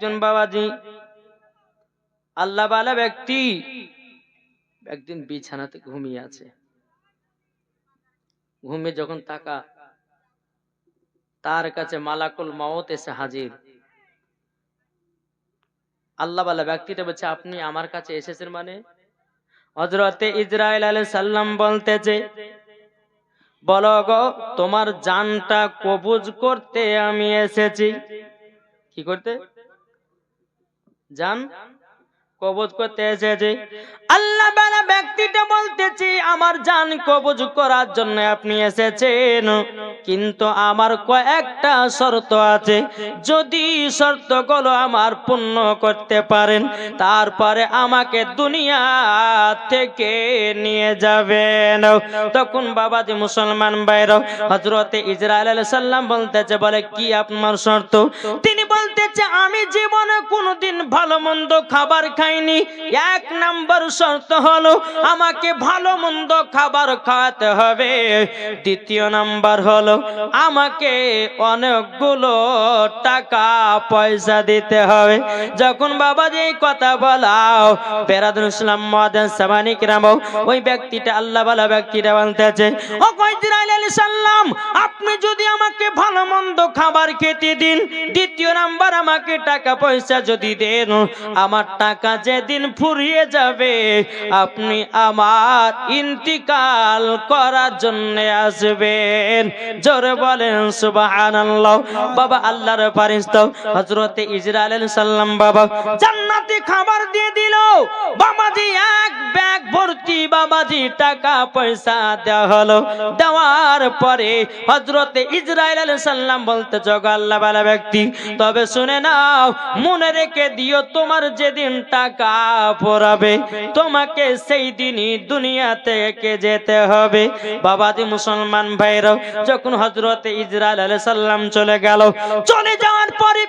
একজন বাবাজি আল্লাহ বালা ব্যক্তি। একদিন বিছানাতে ঘুমিয়ে আছে। ঘুমিয়ে যখন তাকা, তার কাছে মালাকুল মাওত এসে হাজির। আল্লাহ বালা ব্যক্তিটা বলছে, আপনি আমার কাছে এসেছেন মানে? হজরতে ইসরায়েল আলাইহিস সাল্লাম বলতেছে বলো গো, তোমার জানটা কবুজ করতে আমি এসেছি। কি করতে? জান কবজ করতে এসেছে। আল্লাহ বালা ব্যক্তিটা বলতেছি, আমার জান কবজ করার জন্য আপনি এসেছেন, কিন্তু আমার কয়েকটা শর্ত আছে। যদি শর্তগুলো আমার পূর্ণ করতে পারেন, তারপরে আমাকে দুনিয়া থেকে নিয়ে যাবেন। তখন বাবাজি মুসলমান বাইর হজরতে ইসরায়েল সাল্লাম বলতেছে, বলে, কি আপনার শর্ত? তিনি বলতেছে, আমি জীবনে কোনোদিন ভালো মন্দ খাবার খাইনি। এক নাম্বার শর্ত হলো আমাকে ভালো মন্দ খাবার খাওয়াতে হবে। দ্বিতীয় নাম্বার হলো আমাকে অনেকগুলো টাকা পয়সা দিতে হবে। যখন বাবাজি এই কথা বলাও, বেরাদুল ইসলাম মহাদান সামানিক রাম ওই ব্যক্তিটা আল্লাহ বালা ব্যক্তিটা বলতেছে, ও কইজিরাইল আলী সাল্লাম আপনি যদি আমাকে ভালো মন্দ খাবার খেতে দিন, দ্বিতীয় নাম্বার আমাকে টাকা পয়সা যদি দেন, আমার টাকা যেদিন ফুরিয়ে যাবে, আপনি আমার ইন্তিকাল করার জন্য আসবেন। জোরে বলেন, সুবহানাল্লাহ। বাবা, আল্লাহর ফারিস্তা হযরতে ইসরাইল সালাম বাবা, জান্নাতি খাবার দিয়ে দিল। বাবাজি, এক ব্যাগ ভর্তি বাবাজি, টাকা, পয়সা দেওয়া হলো। দেওয়ার পরে হযরতে ইসরাইল সালাম বলতে, জগ আল্লাহ ব্যক্তি, তবে শুনে নাও, মনে রেখে দিও, তোমার যেদিন টাকা পড়াবে তোমাকে সেই দিনই দুনিয়া থেকে যেতে হবে। মুসলমান ভাইরাও, যখন হজরতে আলাইহিস সালাম চলে গেল, চলে যাওয়ার পরে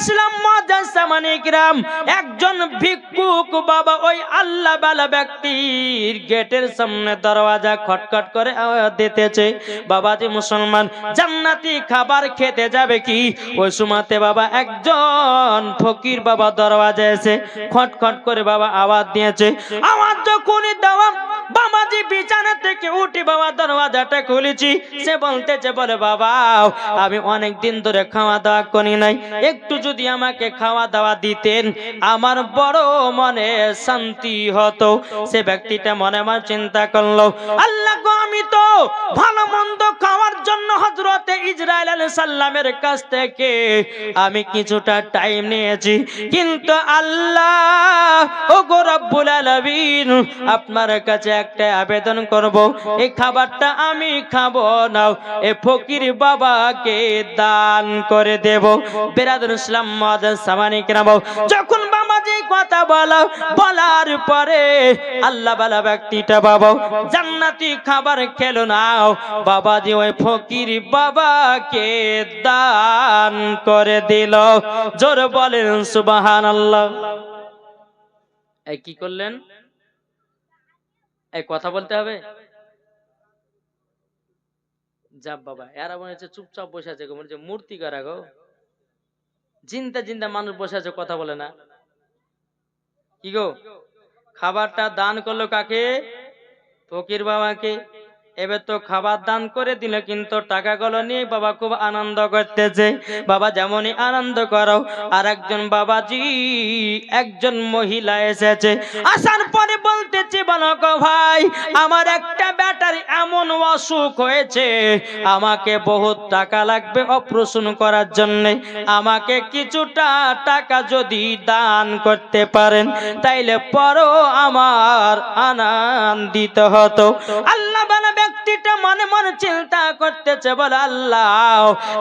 ইসলাম মাদ্রাসামানিকরাম একজন ভিক্ষুক বাবা ওই আল্লাহ বালা ব্যক্তির গেটের সামনে দরওয়াজা খটখট করে দিতেছে। বাবাজি মুসলমান, জান্নাতি খাবার খেতে যাবে কি? ওই সময়তে বাবা একজন ফকির বাবা দরওয়াজা এসে খটখট করে বাবা আওয়াজ দিয়েছে। আওয়াজ যখনই দেওয়া বাবাজি বিছানা থেকে উঠে বাবা, দরওয়াজাটা খুলেছি। সে বলতেছে, বলে, বাবা, আমি অনেক দিন ধরে খাওয়া দাওয়া করি নাই। একটু যদি আমাকে খাওয়া দাওয়া দিতেন, আমার বড় মনে শান্তি হতো। সে ব্যক্তিটা মনে মনে চিন্তা করল, আল্লাহ গো, আমি তো ভালো মন্দ খাওয়ার জন্য হজরতে ইসরায়েল আলাইহিস সাল্লামের কাছ থেকে আমি কিছুটা টাইম নিয়েছি। কিন্তু আল্লাহ ও গো রব্বুল আলামিন, আপনার কাছে একটা আবেদন করব। এই খাবারটা আমি খাব না। এ ফকির বাবাকে দান করে দেব। বেরাদুল ইসলাম মাদান সামানিক রাম যখন বাবা যে কথা বলা, বলার পরে আল্লাহ বালা ব্যক্তিটা বাবা, জান্নাতি খাবার খেলো নাও বাবাজি ওই ফকির বাবাকে দান করে দিল। জোর বলেন সুবাহান আল্লাহ কি করলেন? কথা বলতে হবে? যাব বাবা, এরা মনে হচ্ছে চুপচাপ বসে আছে মনে হচ্ছে মূর্তি করা গো? জিন্দা জিন্দা মানুষ বসে আছে, কথা বলে না। কি গো? খাবারটা দান করল কাকে? ফকির বাবাকে। এবার তো খাবার দান করে দিল কিন্তু টাকাগুলো নিয়ে বাবা খুব আনন্দ করতেছে। বাবা যেমনই আনন্দ করো আর একজন বাবাজি, একজন মহিলা এসেছে। আসার পরে বলতেছে বলো গো ভাই, আমার একটা ব্যাটার এমন অসুখ হয়েছে। আমাকে বহুত টাকা লাগবে অপারেশন করার জন্য। আমাকে কিছুটা টাকা যদি দান করতে পারেন, তাইলে পরও আমার আনন্দিত হতো। আল্লাহ বালা ব্যক্তিটা মনে মনে চিন্তা করতেছে, বলে আল্লাহ,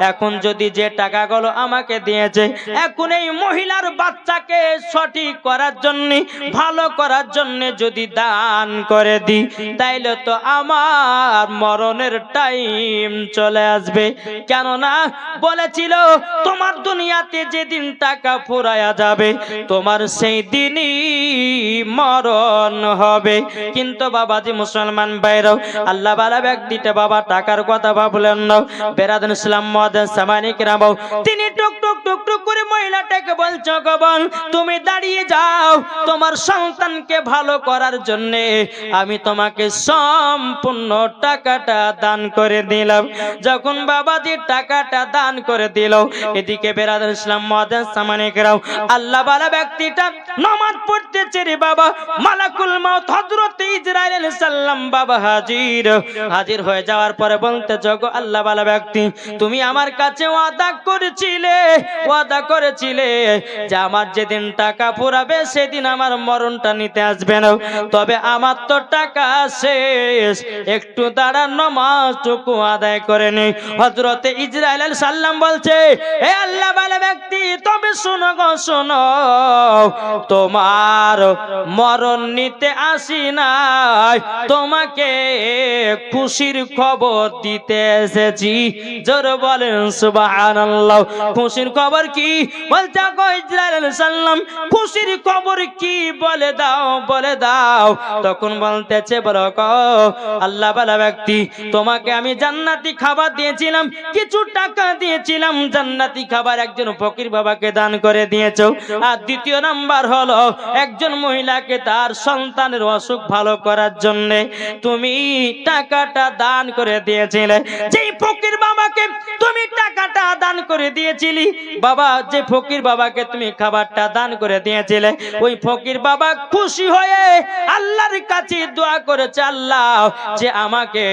এখন যদি যে টাকাগুলো আমাকে দিয়েছে, এখন এই মহিলার বাচ্চাকে সঠিক করার জন্য, ভালো করার জন্য যদি দান করে দিই, তাইলে তো আমার মরণের টাইম চলে আসবে। কেননা বলেছিল, তোমার দুনিয়াতে যেদিন টাকা ফুরায়া যাবে, তোমার সেই দিনই মরণ হবে। কিন্তু বাবাজি মুসলমান বাইরেও আল্লাহ বালা ব্যক্তিটা বাবা, টাকার কথা ভাবলেন না। বেরাদুল ইসলাম মহাদান সামানিক রামাও, তিনি টুক টুক টুক টুকরো করে মহিলাটাকে বলছো গবন তুমি দাঁড়িয়ে যাও, তোমার সন্তানকে ভালো করার জন্য আমি তোমাকে সম্পূর্ণ টাকাটা দান করে দিলাম। যখন বাবাজি টাকাটা দান করে দিল, এদিকে বেরাদার ইসলাম মহাদান সামানিকরাও আল্লাহ বালা ব্যক্তিটা নামাজ পড়তেছে রে বাবা, মালাকুল মাউত হযরত ইসরাইল সালাম বাবা হাজির। হাজির হয়ে যাওয়ার পরে বলতে, জগ আল্লাহ বালা ব্যক্তি, তুমি আমার কাছে ওয়াদা করেছিলে ওয়াদা করেছিলে যে আমার যেদিন টাকা ফুরাবে সেদিন আমার মরণটা নিতে আসবে না। তবে আমার তো টাকা শেষ, একটু দাঁড়া নমাজটুকু আদায় করে নি হজরতে ইসরায়েল সালাম বলছে হে আল্লাহ বালা ব্যক্তি, তবে শোনো গো, শোনো, তোমার মরণ নিতে আসি নাই। তোমাকে খুশির খবর দিতে এসেছি। জোর বলেন, সুবহানাল্লাহ। খুশির খবর কি? বলতে খুশির খবর কি? বলে দাও বলে দাও। তখন বলতেছে, বলো আল্লাহ বালা ব্যক্তি, তোমাকে আমি জান্নাতি খাবার দিয়েছিলাম, কিছু টাকা দিয়েছিলাম। জান্নাতি খাবার একজন ফকির বাবাকে দান করে দিয়েছ। আর দ্বিতীয় নাম্বার হলো, একজন মহিলাকে তার সন্তানের অসুখ ভালো করার জন্য তুমি টাকাটা দান করে দিয়েছিলে। যেই ফকির বাবাকে তুমি টাকাটা দান করে দিয়েছিলি, বাবা, যে ফকির বাবাকে তুমি খাবারটা দান করে দিয়েছিলে, ওই ফকির বাবা খুশি হয়ে আল্লাহর কাছে দোয়া করেছে, আল্লাহ, যে আমাকে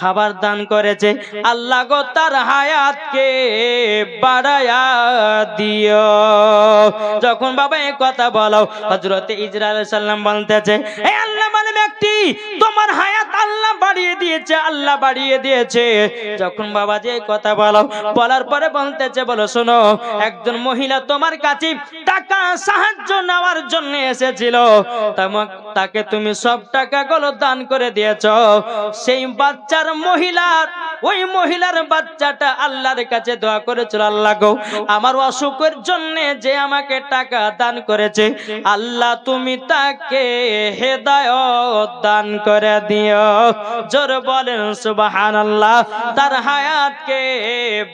খাবার দান করেছে। আল্লাহ গো, তার হায়াতকে বাড়ায়া দিও। যখন বাবা এই কথা বলো হজরতে ইসরায়েল সাল্লাম বলতেছে এই আল্লাহ মানে ব্যক্তি, তোমার হায়াত আল্লাহ বাড়িয়ে দিয়েছে, আল্লাহ বাড়িয়ে দিয়েছে। যখন বাবা যে কথা বলো, বলার পরে বলতেছে, বলো, শোনো, একজন মহিলা তোমার কাছে টাকা সাহায্য নেওয়ার জন্য এসেছিল। তাকে তুমি সব টাকাগুলো দান করে দিয়েছ। সেই বাচ্চার মহিলার ওই মহিলার বাচ্চাটা আল্লাহর কাছে দোয়া করেছিল, আল্লাহ গো, আমার অসুখের জন্য যে আমাকে টাকা দান করেছে, আল্লাহ তুমি তাকে হেদায়ত দান করে দিও। জোর বলেন সুবাহান আল্লাহ তার হায়াতকে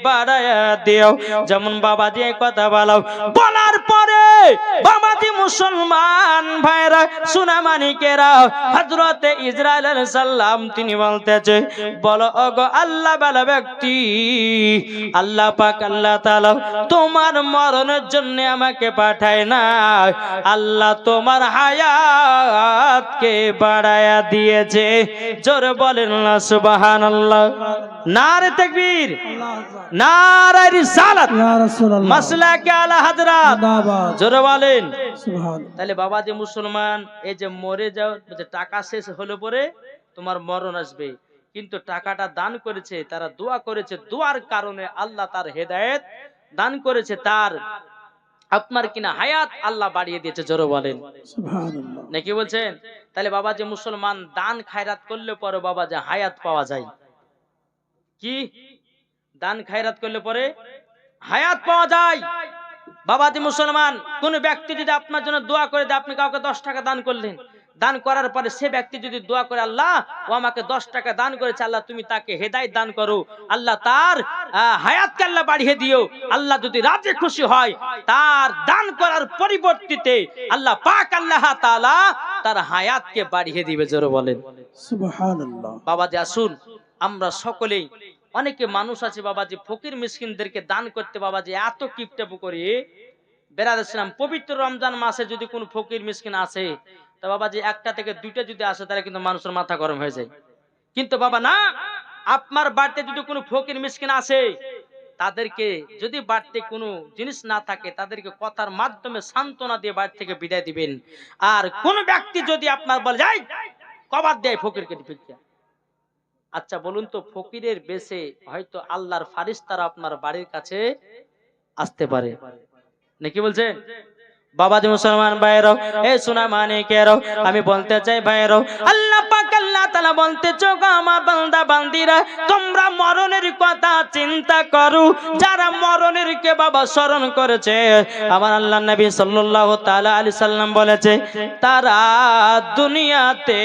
বাড়ায়া দিও। যেমন বাবা দিয়ে কথা বলো বলার পরে বাবাজি মুসলমান ভাইরা, সুনামানিকেরা হজরতে ইসরায়েল সাল্লাম তিনি বলতেছে, বলো অগো আল্লাহ বালা ব্যক্তি, আল্লাহ পাক, আল্লাহ তাআলা তোমার মরণের জন্য আমাকে পাঠায় না, আল্লাহ তোমার হায়াতকে বাড়ায়া দিয়েছে। জোরে বলেন না সুবহানাল্লাহ। নারে তাকবীর নারে রিসালাত। ইয়া রাসূলুল্লাহ। মাসলাকে আলা হযরত জিন্দাবাদ জোরে বলেন। সুবহান। তাহলে বাবা যে মুসলমান এই যে মরে যাও যে টাকা শেষ হলে পরে তোমার মরণ আসবে। কিন্তু টাকাটা দান করেছে তারা দোয়া করেছে দোয়ার কারণে আল্লাহ তার হেদায়েত দান করেছে তার আপনার কিনা হায়াত আল্লাহ বাড়িয়ে দিয়েছে জোরে বলেন। সুবহানাল্লাহ। নাকি বলছেন? তাহলে বাবা যে মুসলমান দান খায়রাত করলে পরে বাবা যে হায়াত পাওয়া যায়। কি? দান খায়রাত করলে পরে হায়াত পাওয়া যায়। বাবা যে মুসলমান, কোন ব্যক্তি যদি আপনার জন্য দোয়া করে দেয়, আপনি কাউকে দশ টাকা দান করলেন দান করার পরে সে ব্যক্তি যদি দোয়া করে আল্লাহ ও আমাকে দশ টাকা দান করেছে আল্লাহ তুমি তাকে হেদায় দান করো। আল্লাহ তার হায়াতকে আল্লাহ বাড়িয়ে দিও। আল্লাহ যদি রাজে খুশি হয় তার দান করার পরিবর্তিতে আল্লাহ পাক আল্লাহ তাআলা তার হায়াতকে বাড়িয়ে দিবে জোরে বলেন। বাবা যে আসুন আমরা সকলেই অনেকে মানুষ আছে বাবা যে ফকির মিসকিনদেরকে দান করতে বাবা যে এত কিপটেপু করি। বেড়াচ্ছিলাম পবিত্র রমজান মাসে যদি কোনো ফকির মিসকিন আসে তা বাবা যে একটা থেকে দুইটা যদি আসে, তাহলে কিন্তু মানুষের মাথা গরম হয়ে যায়। কিন্তু বাবা না, আপনার বাড়িতে যদি কোনো ফকির, মিসকিন আসে, তাদেরকে যদি বাড়িতে কোনো জিনিস না থাকে, তাদেরকে কথার মাধ্যমে সান্ত্বনা দিয়ে বাড়ি থেকে বিদায় দিবেন। আর কোন ব্যক্তি যদি আপনার বলে, যাই, কবার দেয় ফকিরকে আচ্ছা বলুন তো, ফকিরের বেশে হয়তো আল্লাহর ফারিস্তারা আপনার বাড়ির কাছে আসতে পারে। নাকি বলছেন? বাবা যে মুসলমান ভাইয়েরও এ সোনা মানে কেরো আমি বলতে চাই ভাইয়েরও আল্লাহ আল্লাহ তালা বলতে চোখ আমার বান্দা বান্দিরা, তোমরা মরণের কথা চিন্তা করো। যারা মরণের কে বাবা স্মরণ করেছে, আমার আল্লাহ নবী সাল্লাল্লাহু তাআলা আলাইহি সাল্লাম বলেছে, তারা দুনিয়াতে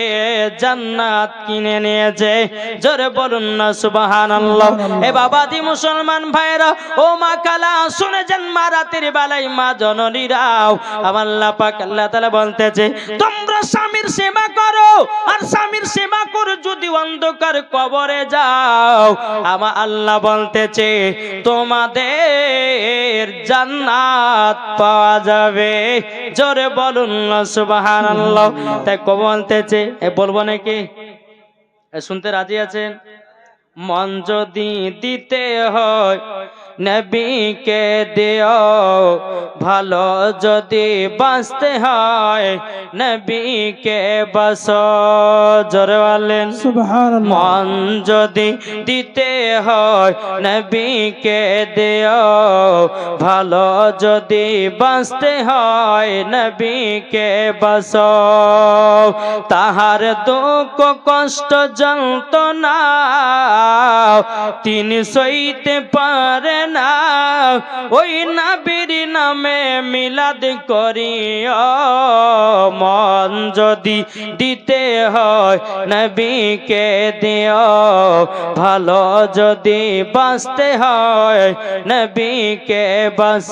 জান্নাত কিনে নিয়েছে। জোরে বলুন না, সুবহানাল্লাহ। এ বাবাজি মুসলমান ভাইরা ও মা কালা, শুনে যান মা রাতের বেলায় মা জননীরাও। আমার আল্লাহ পাক আল্লাহ তাআলা বলতেছে, তোমরা স্বামীর সেবা করো, আর স্বামীর সেবা করে যদি অন্ধকার কবরে যাও আমার আল্লাহ বলতেছে, তোমাদের জান্নাত পাওয়া যাবে। জোরে বলুন সুবহানাল্লাহ। তাই কব বলতেছে, এ বলব নাকি? শুনতে রাজি আছেন? মন যদি দিতে হয় নবীকে দিও। ভালো যদি বাঁচতে হয় নবীকে বাস জোরে বলেন মন যদি দিতে হয় নবীকে দেও। ভালো যদি বাঁচতে হয় নবীকে বাস তাহার দুঃখ কষ্ট যন্ত্রণা তিনি সইতে পারে না। ওই নাবির নামে মিলাদ করিও, মন যদি দিতে হয় নবীকে দিও, ভালো যদি বাঁচতে হয় নবীকে বাস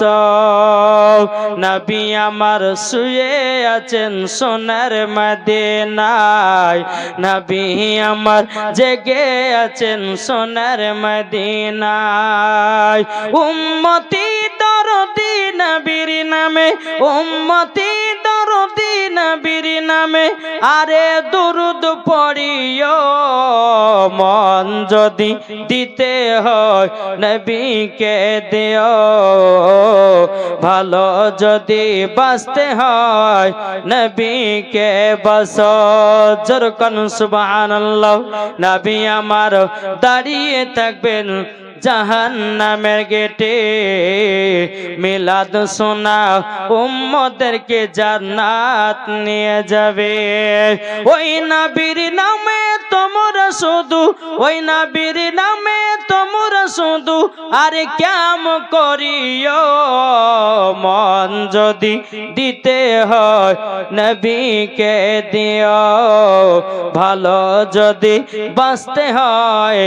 নবী আমার শুয়ে আছেন সোনার মদিনায়, নবী আমার জেগে আছেন সোনার মদিনায়। উম্মতি দরদি নবীর নামে, উম্মতি দরদি নবীর নামে, আরে দুরুদ পড়িও, মন যদি দিতে হয় নবীকে দিও, ভালো যদি বাঁচতে হয় নবীকে বস জরকন সুবহানাল্লাহ, নবী আমার দাঁড়িয়ে থাকবেন জাহান্নামের গেটে মিলাদ শোনা উম্মদেরকে জান্নাত নিয়ে যাবে। ওই নবীর নামে তোমরা শুধু, ওই নবীর নামে তোমরা শুধু আরে কেম করিও মন যদি দিতে হয় নবীকে দিও। ভালো যদি বাঁচতে হয়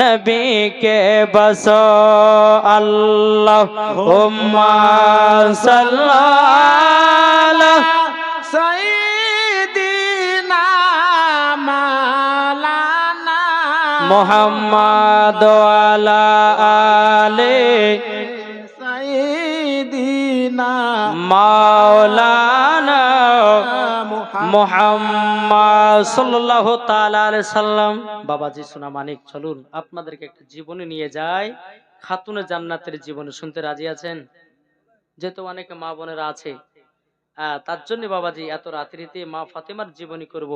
নবীকে বস আল্লাহ সাল্লাল্লাহ সাইয়্যিদিনা মাওলানা মোহাম্মদ আলা আলে সাইয়্যিদিনা মাওলানা তাআলা বাবাজি চলুন আপনাদেরকে একটা নিয়ে যায় জান্নাতের শুনতে রাজি আছেন? যেহেতু অনেকে মা বোনেরা আছে তার জন্য বাবাজি, এত রাত্রিতে মা ফাতেমার জীবনী করব।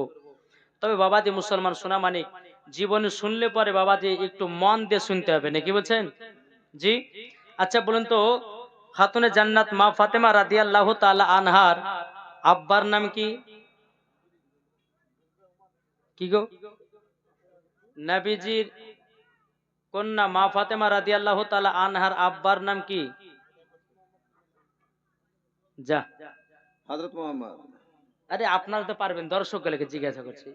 তবে বাবাজি, মুসলমান, সোনা মানিক, জীবনী শুনলে পরে বাবাজি একটু মন দিয়ে শুনতে হবে, নাকি বলছেন? জি? আচ্ছা বলুন তো, খাতুনে জান্নাত মা ফাতেমা রাদিয়াল্লাহু তাআলা আনহার আব্বার নাম কি? কি গো? নবীজির কন্যা মা ফাতেমা রাদিয়াল্লাহু তাআলা আনহার আব্বার নাম কি? যা। হজরত মোহাম্মদ। আরে আপনারা তো পারবেন দর্শক গুলোকে জিজ্ঞাসা করছি।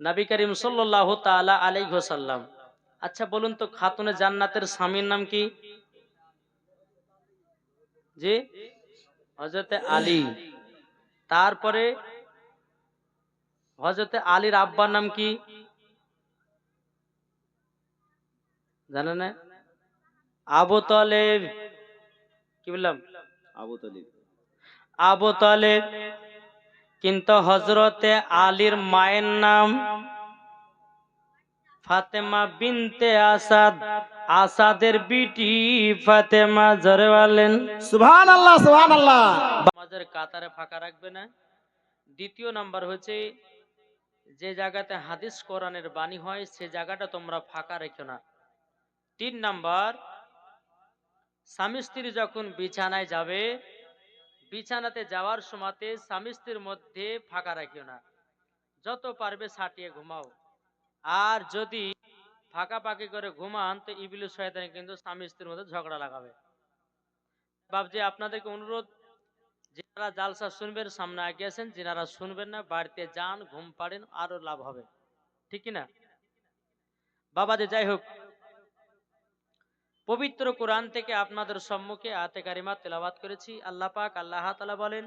নবী করিম সাল্লাল্লাহু তাআলা আলাইহি ওয়াসাল্লাম। আচ্ছা বলুন তো খাতুনে জান্নাতের স্বামীর নাম কি? জি? হযরতে আলী। তারপরে হযরতে আলীর আব্বার নাম কি? জানেন না আবু তালেব। কি বললাম? আবু তালিব। আবু তালেব। কিন্তু হজরতে আলীর মায়ের নাম ফাতেমা বিনতে আসাদ। আসাদের বিটি ফাতেমা জরে বলেন সুবহানাল্লাহ সুবহানাল্লাহ। আমাদের কাতারে ফাঁকা রাখবে না। দ্বিতীয় নাম্বার হচ্ছে যে জায়গাতে হাদিস কোরআনের বাণী হয়, সে জায়গাটা তোমরা ফাঁকা রেখো না। তিন নাম্বার, স্বামী স্ত্রী যখন বিছানায় যাবে, বিছানাতে যাওয়ার সময়তে স্বামী স্ত্রীর মধ্যে ফাঁকা রাখিও না। যত পারবে ছাটিয়ে ঘুমাও। আর যদি ফাঁকা পাকি করে ঘুমান, তো ইবিলু শয়তান কিন্তু স্বামী স্ত্রীর মধ্যে ঝগড়া লাগাবে। বাবজি আপনাদেরকে অনুরোধ যারা জালসা শুনবেন, সামনে আগে আছেন যিনারা শুনবেন না, বাড়িতে যান, ঘুম পাড়েন, আরও লাভ হবে। ঠিক না বাবাজি, যাই হোক। পবিত্র কোরআন থেকে আপনাদের সম্মুখে আতে কারিমা তেলাওয়াত করেছি। আল্লাহ পাক আল্লাহ তাআলা বলেন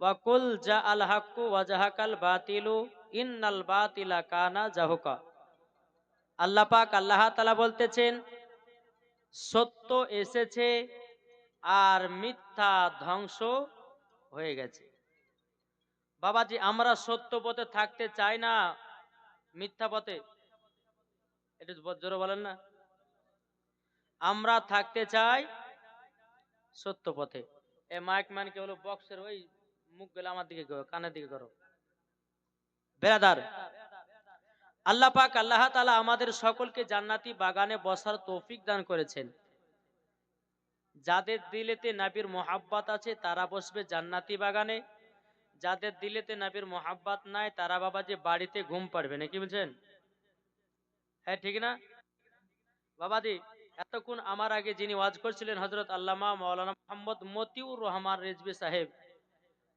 ওয়াকুল জা আল হাক্কু ওয়াজাহাকাল বাতিলু, ইন্নাল বাতিলা কানা জাহুকা। আল্লাহ বলতেছেন, সত্য এসেছে আর মিথ্যা ধ্বংস হয়ে গেছে। বাবাজি, আমরা সত্য পথে থাকতে চাই না। মিথ্যা পথে? একটু জোরে বলেন না। আমরা থাকতে চাই সত্য পথে। এ মাইক ম্যানকে হলো বক্সের ওই মুখ গেলে আমার দিকে কানের দিকে করো। বেরাদার আল্লাহ পাক আল্লাহ তাআলা আমাদের সকলকে জান্নাতি বাগানে বসার তৌফিক দান করেছেন। যাদের দিলেতে নাবির মোহাব্বত আছে, তারা বসবে জান্নাতি বাগানে। যাদের দিলেতে নাবির মোহাব্বত নাই, তারা বাবা যে বাড়িতে ঘুম পাড়বে নাকি বলছেন? হ্যাঁ ঠিক না? বাবাজি, এতক্ষণ আমার আগে যিনি ওয়াজ করছিলেন হজরত আল্লামা মৌলানা মোহাম্মদ মতিউর রহমান রেজবি সাহেব,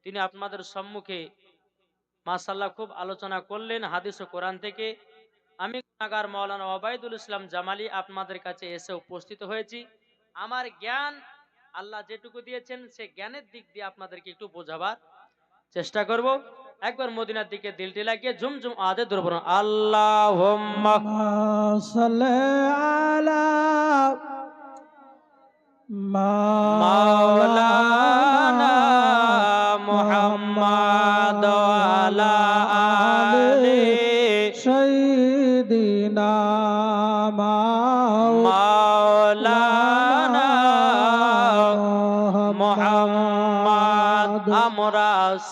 তিনি আপনাদের সম্মুখে মাসাল্লাহ খুব আলোচনা করলেন হাদিস ও কোরআন থেকে। আমি মৌলানা ওবায়দুল ইসলাম জামালি আপনাদের কাছে এসে উপস্থিত হয়েছি। আমার জ্ঞান আল্লাহ যেটুকু দিয়েছেন সে জ্ঞানের দিক দিয়ে আপনাদেরকে একটু বোঝাবার চেষ্টা করব। একবার মদিনার দিকে দিলটি লাগিয়ে ঝুমঝুম আদে ধরব আল্লাহ صل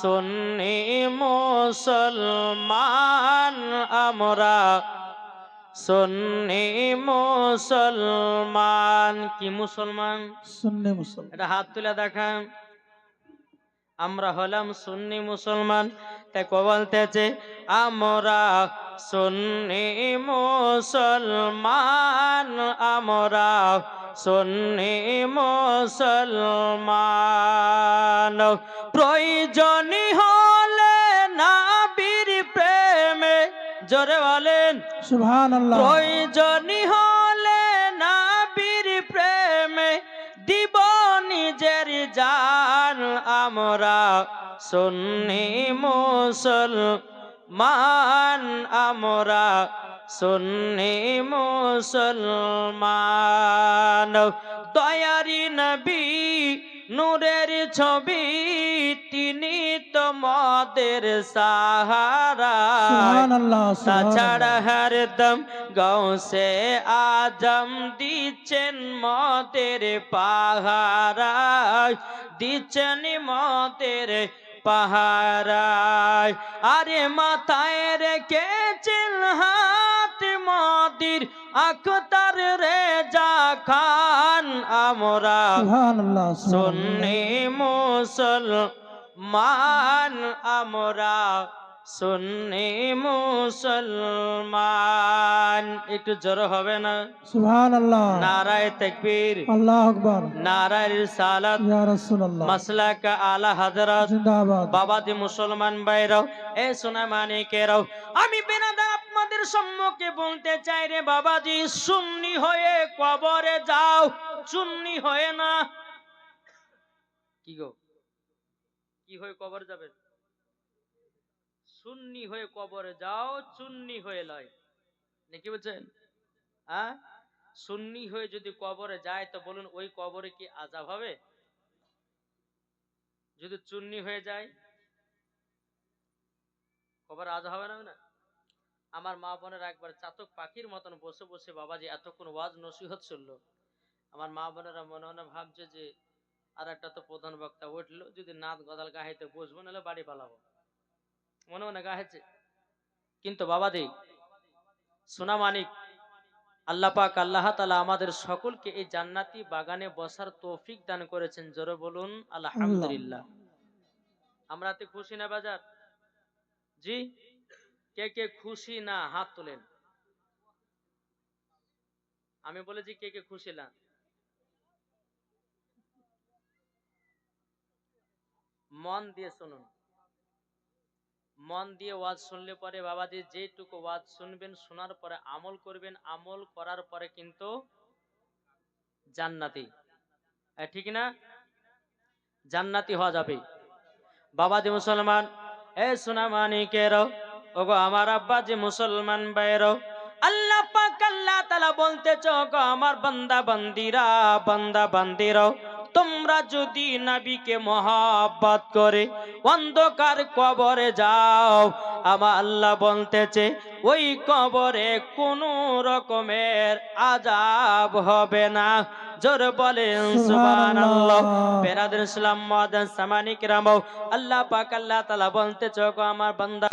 সুন্নি মুসলমান আমরা। সুন্নি মুসলমান। কি মুসলমান? সুন্নি মুসলমান। এটা হাত তুলে দেখান। আমরা হলাম সুন্নি মুসলমান। তাই কবলতেছে বলতেছে আমরা সুন্নি মুসলমান আমরা সুন্নি মুসলমান। প্রয়োজনী হলে নাবির প্রেমে জোরে বলেন। সুবহানাল্লাহ। প্রয়োজনী হলে নাবির প্রেমে দিব নিজের জান আমরা সুন্নি মুসলমান আমরা সুন্নি মুসলমান। দয়ারি নবী নূরের ছবি তিনি তোমাদের সাহারা। তাছাড়া হরদম গাঁও সে আজম দিচ্ছেন মদের পাহারায় দিচ্ছেন মদের পাহারায়। আরে মাথায় রেখেছেন হাত মদির রে যা খান। আমরা সুবহানাল্লাহ। সুন্নি মুসলমান আমরা সুন্নি মুসলমান। একটু জোর হবে না? সুবহানাল্লাহ। নারায় তাকবীর। আল্লাহ আকবার। নারায় রিসালাত। ইয়া রাসূলুল্লাহ। মাসলাক আলা হযরত জিন্দাবাদ। বাবাদি মুসলমান ভাইরাও এ সোনা মানিকেরাও আমি বেনাদার আপনাদের সম্মুখে বলতে চাই রে বাবাজি সুন্নি হয়ে কবরে যাও চুন্নি হয়ে না। কি গো? কি হয়ে কবর যাবেন সুন্নি হয়ে কবরে যাও, চুন্নি হয়ে লয়। নাকি বলছেন? হ্যাঁ? সুন্নি হয়ে যদি কবরে যায়, তো বলুন ওই কবরে কি আজাব হবে? যদি চুন্নি হয়ে যায়, কবর আজ হবে না আমার মা বোনের একবার চাতক পাখির মতন বসে বসে বাবাজি এতক্ষণ ওয়াজ নসিহত শুনলো। আমার মা বোনেরা মনে মনে ভাবছে যে আর একটা তো প্রধান বক্তা উঠল, যদি নাচ গদাল গাহাইতে বসবো, নাহলে বাড়ি পালাবো। মনে মনে গাহেছে কিন্তু বাবাজি সোনা মানিক আল্লাহ পাক আল্লাহ তালা আমাদের সকলকে এই জান্নাতি বাগানে বসার তৌফিক দান করেছেন। জোরে বলুন আলহামদুলিল্লাহ। আমরা তো খুশি না বাজার? জি কে কে খুশি না হাত তোলেন? আমি বলেছি কে কে খুশি না। মন দিয়ে শুনুন। মন দিয়ে ওয়াজ শুনলে পরে বাবাজি যেটুকু ওয়াজ শুনবেন, শোনার পরে আমল করবেন, আমল করার পরে কিন্তু জান্নাতি। ঠিক না? জান্নাতি হওয়া যাবে। বাবা বাবাজি মুসলমান, এ সোনা মানিকের ওগো আমার আব্বা যে মুসলমান বাইর আল্লাহ পাক আল্লাহ তাআলা বলতেছ গো আমার বান্দা বান্দিরা বান্দা বান্দিরা তোমরা যদি নবীকে মহাব্বত করে অন্ধকার কবরে যাও আমার আল্লাহ বলতেছে ওই কবরে কোনো রকমের আজাব হবে না। জোর বলেন সুবহানাল্লাহ। বেরাদের ইসলাম মাদান সামানিক রামও আল্লাহ পাক আল্লাহ তাআলা বলতেছে গো আমার বান্দা।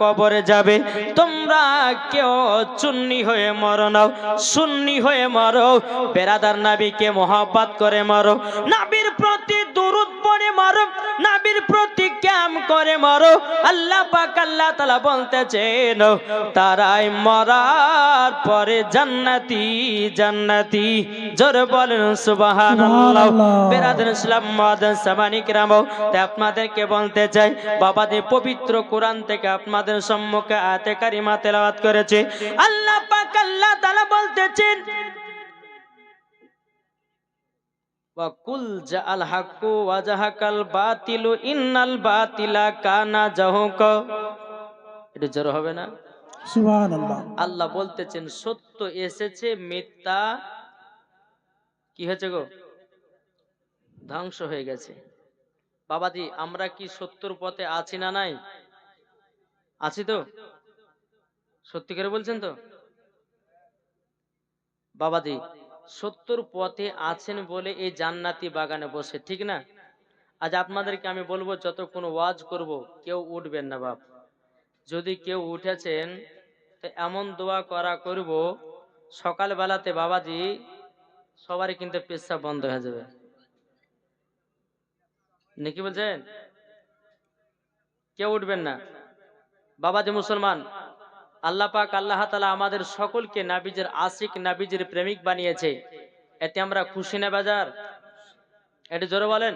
কবরে যাবে। তোমরা কেউ চুন্নি হয়ে মরো নাও সুন্নি হয়ে মরো। বেরাদার নাবিকে মহাব্বাত করে মারো। নাবির প্রতি দুরুদ পড়ে মারো। নাবির প্রতি ক্যাম করে মারো। আল্লাহ পাক আল্লাহ তাআলা বলতেছেন তারাই মরার পরে জান্নাতি জান্নাতি। জোর বলেন সুবহানাল্লাহ। বেরাদার ইসলাম মাদান সামানিক রামও তাই আপনাদেরকে বলতে চাই বাবাদের পবিত্র কোরআন থেকে আপনাদের সম্মুখে আয়াতে কারিমা তেলাওয়াত করেছে। আল্লাহ পাক আল্লাহ তাআলা বলতেছেন জাআল হাক্কু ওয়া জাহাকাল বাতিলু ইন্নাল বাতিলা কানা জাহুক। এটা জোর হবে না? সুবহানাল্লাহ। আল্লাহ বলতেছেন সত্য এসেছে মিথ্যা কি হয়েছে গো? ধ্বংস হয়ে গেছে। বাবাজি আমরা কি সত্যর পথে আছি না নাই? আছি তো? সত্যি করে বলছেন তো? বাবাজি সত্যর পথে আছেন বলে এই জান্নাতি বাগানে বসে, ঠিক না? আজ আপনাদেরকে আমি বলব, যতক্ষণ ওয়াজ করব, কেউ উঠবেন না বাপ। যদি কেউ উঠেছেন এমন দোয়া করা করব, সকালবেলাতে বাবাজি, সবারই কিন্তু পেশা বন্ধ হয়ে যাবে। নাকি বলছেন? কেউ উঠবেন না। বাবাজি মুসলমান আল্লাহ পাক আল্লাহ তালা আমাদের সকলকে নাবিজের আশিক নাবিজের প্রেমিক বানিয়েছে। এতে আমরা খুশি না বাজার? এটা জোরে বলেন।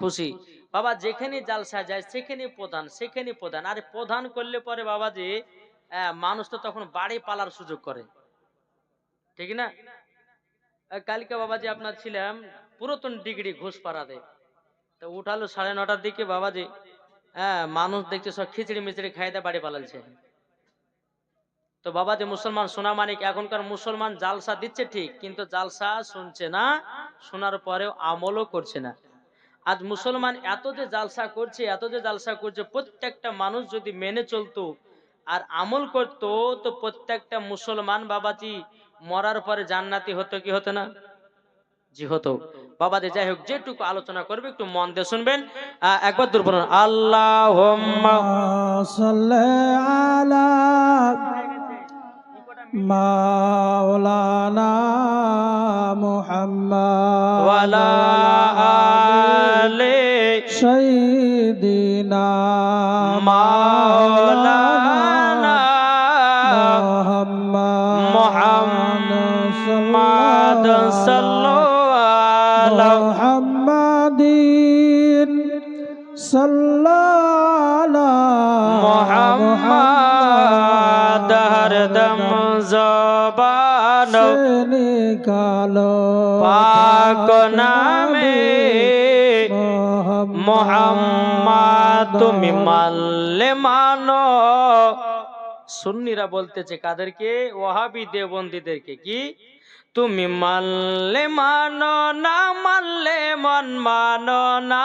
খুশি। বাবা যেখানে জালসা যায় সেখানে প্রধান সেখানে প্রধান। আরে প্রধান করলে পরে বাবাজি আহ, মানুষ তো তখন বাড়ি পালার সুযোগ করে। ঠিক না? কালকে বাবাজি আপনার ছিলাম পুরাতন ডিগ্রি ঘুষ পাড়াতে তো উঠালো সাড়ে নটার দিকে বাবাজি। হ্যাঁ মানুষ দেখছে সব খিচড়ি মিচড়ি খাইতে বাড়ি পালালছে তো বাবা বাবাজি মুসলমান সোনা মানিক, এখনকার মুসলমান জালসা দিচ্ছে ঠিক, কিন্তু জালসা শুনছে না, শোনার পরেও আমলও করছে না। আজ মুসলমান এত যে জালসা করছে, এত যে জালসা করছে, প্রত্যেকটা মানুষ যদি মেনে চলতো আর আমল করত, তো প্রত্যেকটা মুসলমান বাবাজি মরার পরে জান্নাতি হতো কি হতো না? জি হতো বাবাজি যাই হোক যেটুকু আলোচনা করবে একটু মন দিয়ে শুনবেন। একবার দূর বলুন আল্লাহ সাল্লি আলা মাওলানা মুহাম্মদ আলে সাইয়্যিদিনা মাওলানা মুহাম্মদ মুহাম্মাদ সাল্লাল্লাহু নিকালো পাক নামে মোহাম্মদ তুমি মানলে মানো। সুন্নিরা বলতেছে কাদেরকে? ওহাবি দেবন্দীদেরকে কি? তুমি মানলে মানো না মানলে মন মানো না।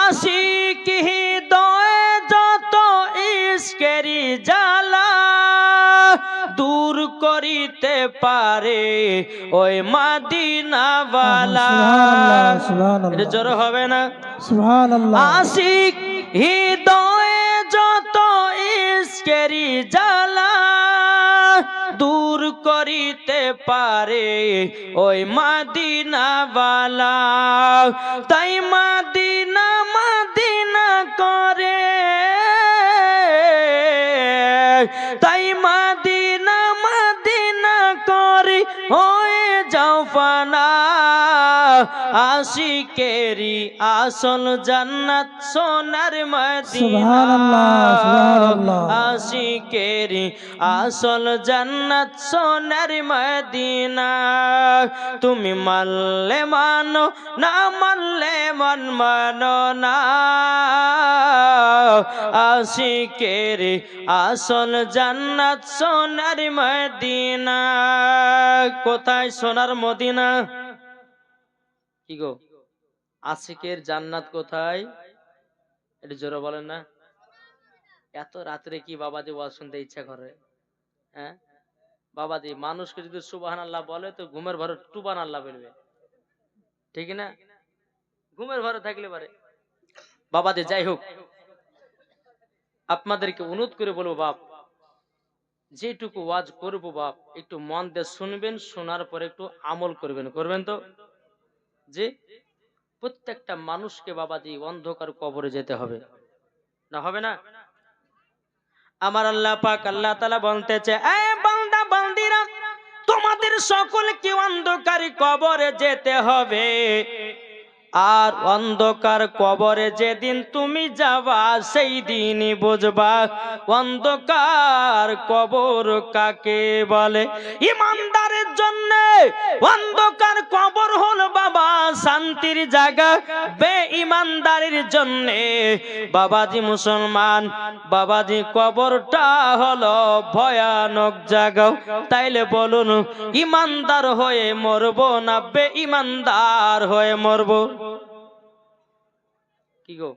আশিক হৃদয়ে যত ইস্কেরি জ্বালা দূর করিতে পারে ওই মাদিনাওয়ালা। এটা জোর হবে না? সুবহানাল্লাহ। আশিক হৃদয়ে যত ইস্কেরি জ্বালা দূর করিতে পারে ওই মাদিনাওয়ালা। তাই মাদিনা মাদিনা আশিকেরি আসল জান্নাত সোনার মদিনা। আশিকেরি আসল জান্নাত সোনার মদিনা। তুমি মানলে মানো না মানলে মন মানো না। আশিকেরি আসল জান্নাত সোনার মদিনা। কোথায় সোনার মদিনা? কি গো? আশিকের জান্নাত কোথায়? একটু জোরে বলেন না। এত রাত্রে কি বাবাজি ওয়াজ শুনতে ইচ্ছা করে? হ্যাঁ? বাবাজি, মানুষকে যদি সুবাহান আল্লাহ বলে তো ঘুমের ঘরে টুবান আল্লাহ বলবে ঠিক না? ঘুমের ঘরে থাকলে পারে। বাবাজি, যাই হোক। আপনাদেরকে অনুরোধ করে বলব বাপ, যেটুকু ওয়াজ করব বাপ, একটু মন দিয়ে শুনবেন, শোনার পরে একটু আমল করবেন। করবেন তো? যে প্রত্যেকটা মানুষকে বাবাজি অন্ধকার কবরে যেতে হবে। না হবে না? আমার আল্লাহ পাক আল্লাহ তালা বলতেছে বান্দা, বান্দিরা, তোমাদের সকলকে অন্ধকার কবরে যেতে হবে। আর অন্ধকার কবরে যেদিন তুমি যাবা সেই দিনই বুঝবা অন্ধকার কবর কাকে বলে। ইমানদারের জন্য অন্ধকার কবর হল বাবা শান্তির জায়গা। বে ইমানদারের জন্য বাবাজি মুসলমান, বাবাজি কবরটা হলো ভয়ানক জায়গা। তাইলে বলুন, ইমানদার হয়ে মরবো না বে ইমানদার হয়ে মরবো? কি গো